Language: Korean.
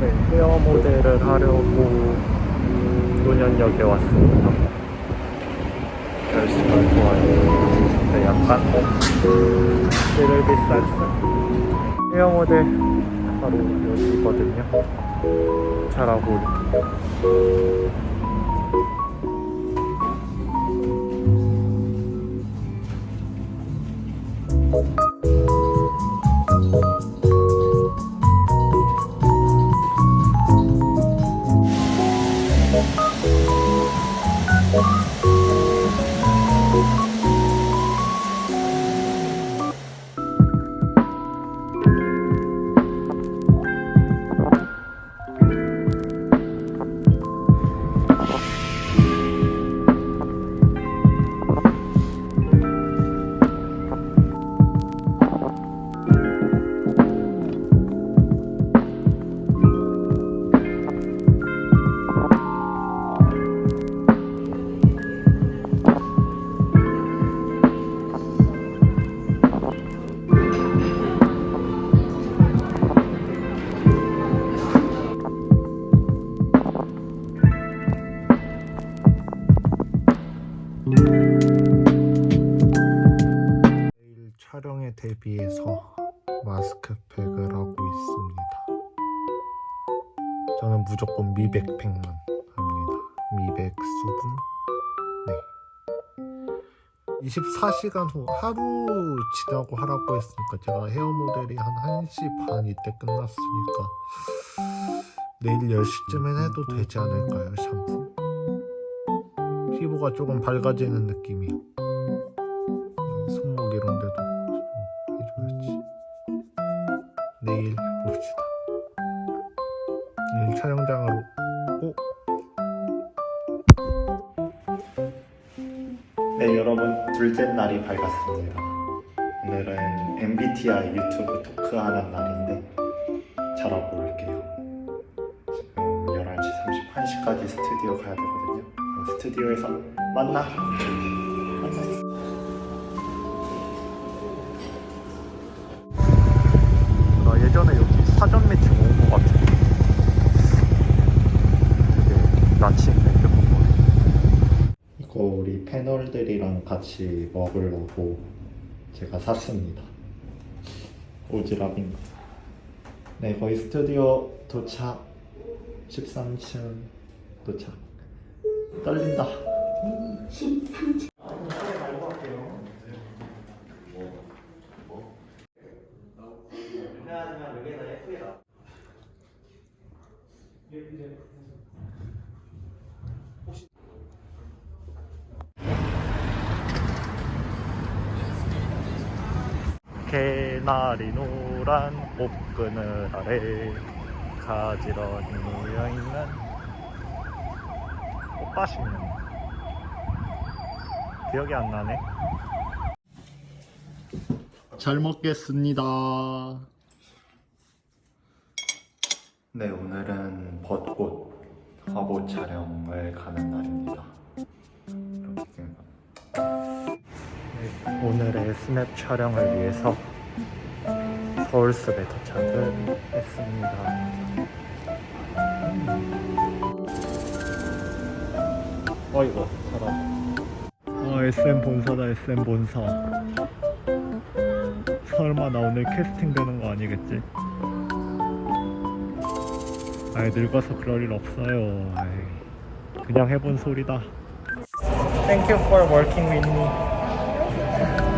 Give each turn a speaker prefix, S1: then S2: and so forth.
S1: 네, 헤어 모델을 하려고 노년역에 왔습니다. 날씨가 좋아요. 근데 약간 제일 비싼 헤어 모델 바로 여기거든요. 잘하고 이렇게. 요. 내 촬영에 대비해서 마스크팩을 하고 있습니다. 저는 무조건 미백팩만 합니다. 미백 수분. 네. 24시간 후 하루 지나고 하라고 했으니까 제가 헤어 모델이 한 1시 반 이때 끝났으니까 내일 10시쯤엔 해도 되지 않을까요, 샴푸? 피부가 조금 밝아지는 느낌이 내일 촬영장으로 오. 네 여러분 둘째 날이 밝았습니다. 오늘은 MBTI 유튜브 토크하는 날인데 잘하고 올게요. 지금 11시 31시까지 스튜디오 가야 되거든요. 스튜디오에서 만나. 만나. 나 예전에 여기 사전 매칭 온 것 같은데 되게 낯이 있네 조금 이거 패널들이랑 같이 먹으려고 제가 샀습니다. 오지랖인가 네 거의 스튜디오 도착. 13층 도착. 떨린다 개나리 노란 꽃그늘 아래 가지런히 모여있는 꽃밭이네 기억이 안 나네. 잘 먹겠습니다. 네 오늘은 벚꽃 화보 촬영을 가는 날입니다 오늘의 스냅 촬영을 위해서 서울숲에 도착을 했습니다. 어이구, 사람. 아, SM 본사다, SM 본사. 설마 나 오늘 캐스팅 되는 거 아니겠지? 아이, 늙어서 그럴 일 없어요. 아이, 그냥 해본 소리다. Thank you for working with me. Yeah.